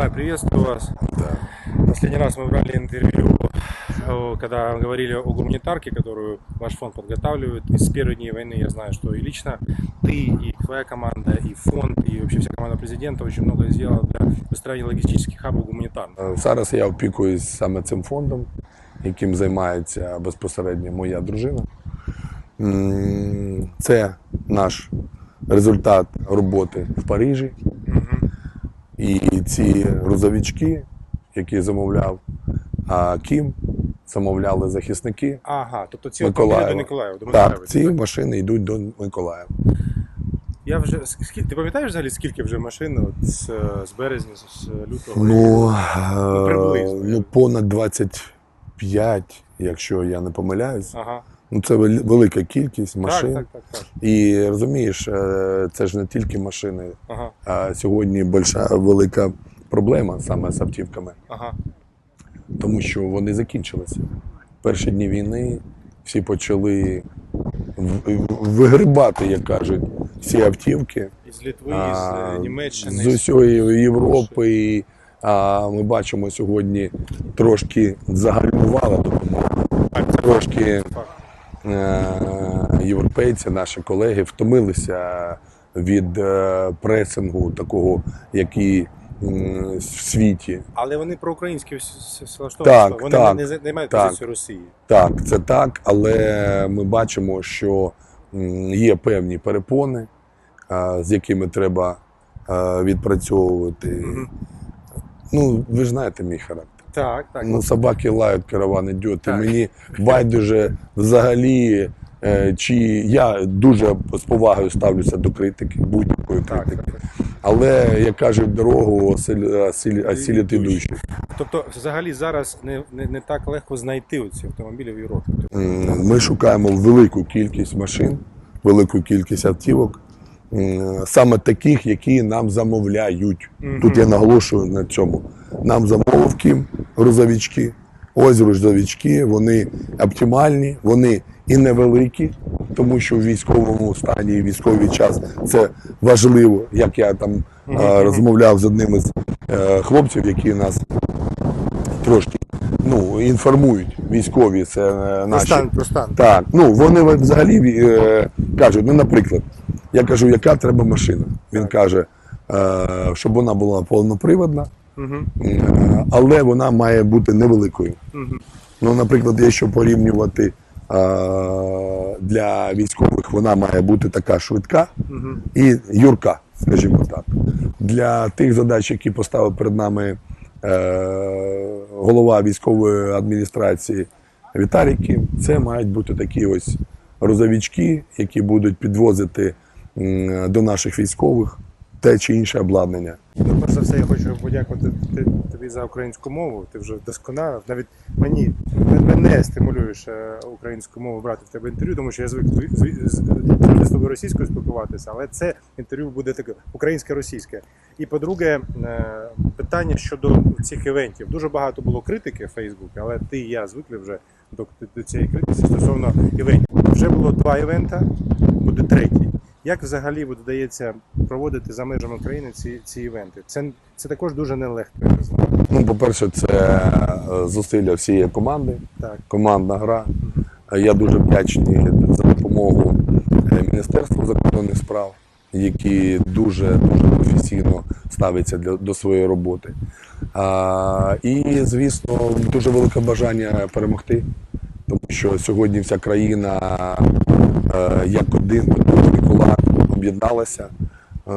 Николай, приветствую вас. Последний раз мы брали интервью, э, когда говорили о гуманитарке, которую ваш фонд подготавливает. И с первых дней войны я знаю, что и лично ты, и твоя команда, и фонд, и вообще вся команда президента очень много сделала для выстраивания логистических хабов гуманитарных. Е, Зараз я опікуюсь саме цим фондом, яким займається безпосередньо моя дружина. М, Це наш результат роботи в Парижі. І ці грузовички, які замовляв а Кім, замовляли захисники. Ага, тобто ці Миколаєва. до Миколаєва, до Так, Миколаєва. ці машини йдуть до Миколаєва. Я вже скільки ти пам'ятаєш взагалі скільки вже машин от, з, з березня, з лютого? Ну, Ну, е, приблизно. ну, понад 25, якщо я не помиляюсь. Ага. Ну, це велика кількість машин. Так, так, так, так. І розумієш, е, це ж не тільки машини, Ага, а сьогодні більша велика проблема саме з автівками, ага. тому що вони закінчилися. Перші дні війни всі почали в- в- як кажуть, всі автівки Із Литви, а, з е, Німеччини. з усієї Європи. І, а, ми бачимо сьогодні трошки загальмувала допомога. Трошки європейці, наші колеги, втомилися від е, пресингу такого, який в світі. Але вони проукраїнські влаштовані. Так, вони так, не, займають так. позицію Росії. Так, це так, але ми бачимо, що є певні перепони, е, з якими треба е, відпрацьовувати. Мгм. Ну, ви ж знаєте мій характер. Так, так. Ну, собаки лають, караван іде. І мені байдуже взагалі, е, чи я дуже з повагою ставлюся до критики, будь-якої так, критики. так. Але, як кажуть, дорогу осілять ідущі. Тобто, взагалі зараз не, не, не так легко знайти ці автомобілі в Європі. Тобто, Ми шукаємо велику кількість машин, велику кількість автівок, саме таких, які нам замовляють. Тут я наголошую на цьому. Нам замовив Кім грузовички. Ось грузовички, вони оптимальні, вони і невеликі, тому що в військовому стані, і військовий час це важливо. Як я там е, розмовляв з одним із е, хлопців, які нас трошки ну, інформують військові, це е, наші. стан, про стан. Так, ну вони взагалі е, кажуть, ну, наприклад, я кажу, яка треба машина. Він каже, е, щоб вона була повноприводна, Угу. але вона має бути невеликою. Угу. Ну, наприклад, якщо порівнювати для військових, вона має бути така швидка Угу. і юрка, скажімо так. Для тих задач, які поставив перед нами е, голова військової адміністрації Віталій Кім, це мають бути такі ось розовічки, які будуть підвозити до наших військових те чи інше обладнання. Ну, перш за все, я хочу подякувати ти- тобі за українську мову. Ти вже вдосконалив. Навіть мені мене стимулюєш е, українську мову брати в тебе інтерв'ю, тому що я звик з тобою російською спілкуватися, але це інтерв'ю буде таке українське-російське. І по-друге, е, питання щодо цих івентів. Дуже багато було критики в Фейсбуці, але ти і я звикли вже до цієї критики стосовно івентів. Вже було два івента, буде третій. Як взагалі вдається проводити за межами країни ці, ці івенти? Це, це також дуже нелегко, я знаю. Ну, по-перше, це е, зусилля всієї команди, Так. командна гра. Я дуже вдячний за допомогу е, Міністерству закордонних справ, які дуже дуже професійно ставляться для, до своєї роботи. А, і, звісно, дуже велике бажання перемогти, тому що сьогодні вся країна е, як один кулак об'єдналася. Е,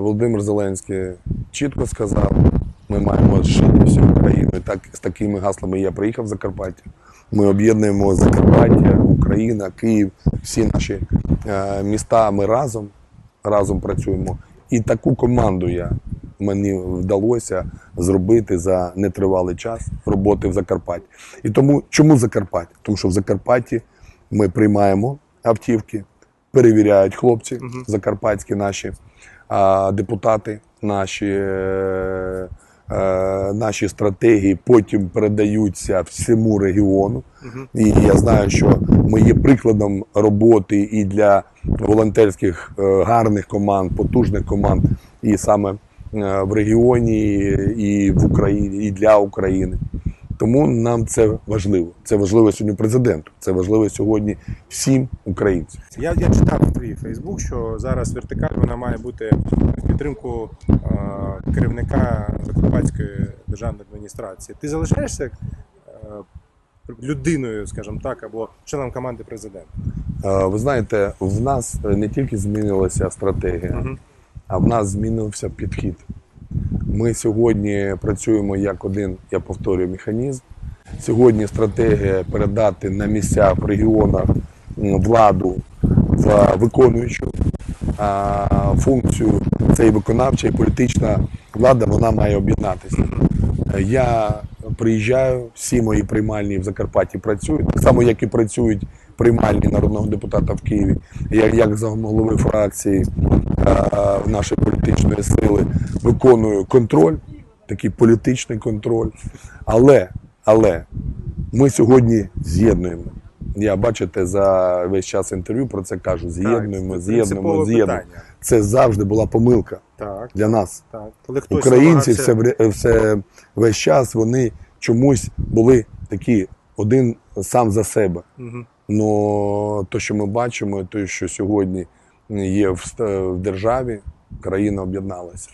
Володимир Зеленський чітко сказав, ми маємо зшити всю Україну. Так, з такими гаслами я приїхав в Закарпаття. Ми об'єднуємо Закарпаття, Україна, Київ, всі наші е, міста. Ми разом, разом працюємо. І таку команду я мені вдалося зробити за нетривалий час роботи в Закарпатті. І тому чому Закарпаття? Тому що в Закарпатті ми приймаємо автівки, перевіряють хлопці Мгм. закарпатські наші а, депутати, наші, е, е, наші стратегії потім передаються всьому регіону. Угу. І я знаю, що ми є прикладом роботи і для волонтерських е, гарних команд, потужних команд, і саме в регіоні і в Україні, і для України. Тому нам це важливо. Це важливо сьогодні президенту. Це важливо сьогодні всім українцям. Я, я читав твій Фейсбук, що зараз вертикаль вона має бути в підтримку е, керівника Закарпатської державної адміністрації. Ти залишаєшся е, людиною, скажімо так, або членом команди президента? Е, Ви знаєте, в нас не тільки змінилася стратегія, Мгм. А в нас змінився підхід. Ми сьогодні працюємо як один, я повторюю, механізм. Сьогодні стратегія передати на місця в регіонах владу в виконуючу функцію. Це і виконавча, і політична влада, вона має об'єднатися. Я приїжджаю, всі мої приймальні в Закарпатті працюють, так само, як і працюють приймальні народного депутата в Києві. Я як замголови фракції е, нашої політичної сили виконую контроль, такий політичний контроль. Але, але ми сьогодні з'єднуємо. Я бачите, за весь час інтерв'ю про це кажу. З'єднуємо, з'єднуємо, з'єднуємо. Це завжди була помилка Так, для нас. так. Коли хтось Українці все, намагався- все весь час вони чомусь були такі один сам за себе. Мгм. Но то, що ми бачимо, то, що сьогодні є в, в державі, країна об'єдналася.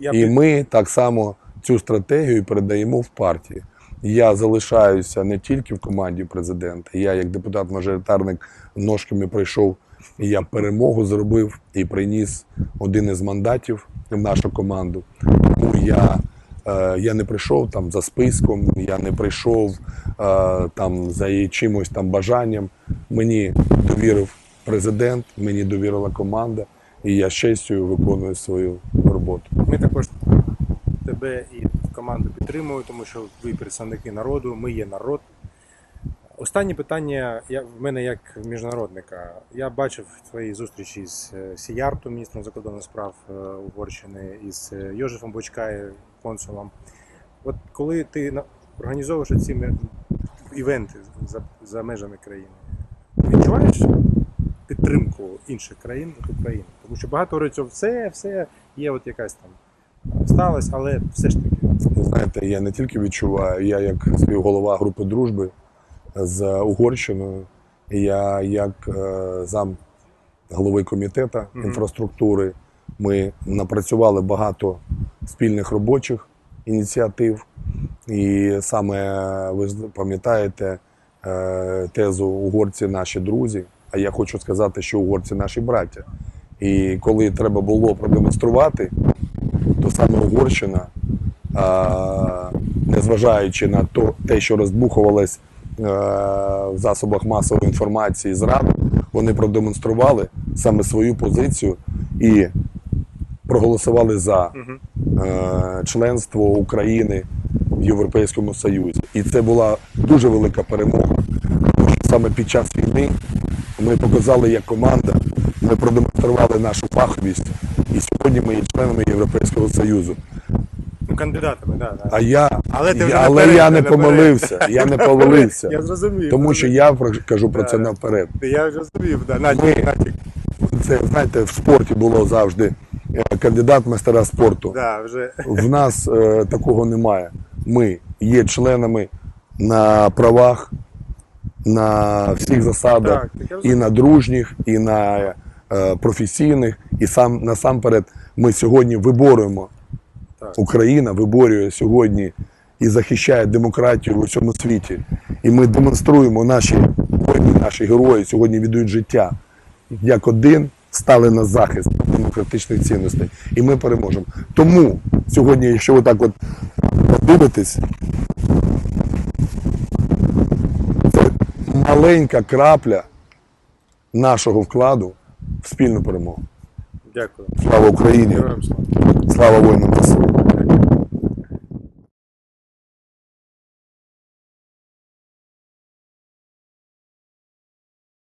І ми так само цю стратегію передаємо в партії. Я залишаюся не тільки в команді президента. Я, як депутат-мажоритарник, ножками прийшов, і я перемогу зробив і приніс один із мандатів в нашу команду. Тому я, е, я не прийшов там за списком, я не прийшов е, там за чимось там бажанням. Мені довірив президент, мені довірила команда, і я з честю виконую свою роботу. Ми також тебе і команду підтримуємо, тому що ви представники народу, ми є народ. Останнє питання я, в мене як міжнародника. Я бачив твої зустрічі з е, Сіяртом, міністром закордонних справ е, Угорщини, і з е, Йожефом Бочкає, консулом. От коли ти організовуєш ці івенти за, за межами країни, відчуваєш підтримку інших країн від України? Тому що багато говорять, що все, все є от якась там сталося, але все ж таки. Знаєте, я не тільки відчуваю, я як співголова групи дружби з Угорщиною, я як е, зам голови комітету Мгм. інфраструктури. Ми напрацювали багато спільних робочих ініціатив. І саме ви пам'ятаєте е, тезу угорці наші друзі. А я хочу сказати, що угорці наші браття. І коли треба було продемонструвати, то саме Угорщина, незважаючи на то, те, що розбухувалось е, в засобах масової інформації зраду, вони продемонстрували саме свою позицію і проголосували за членство України в Європейському Союзі. І це була дуже велика перемога. Тому що саме під час війни ми показали як команда, ми продемонстрували нашу фаховість, і сьогодні ми є членами Європейського Союзу. Ну, кандидатами, да, да. А я, Але ти я- вже але наперед, я не наперед. помилився. Я не помилився. Я зрозумів. Тому що я про- кажу про це да. наперед. Я зрозумів, да. Це знаєте, в спорті було завжди е, кандидат майстера спорту. Да, вже. В нас е, такого немає. Ми є членами на правах, на всіх засадах, Так, і на дружніх, і на е, професійних. І сам насамперед ми сьогодні виборюємо. Так. Україна виборює сьогодні і захищає демократію в усьому світі. І ми демонструємо наші воїни, наші герої сьогодні віддають життя як один стали на захист демократичних цінностей. І ми переможемо. Тому сьогодні, якщо ви так от подивитесь, маленька крапля нашого вкладу в спільну перемогу. Дякую. Слава Україні! Слава. Воїнам ЗСУ!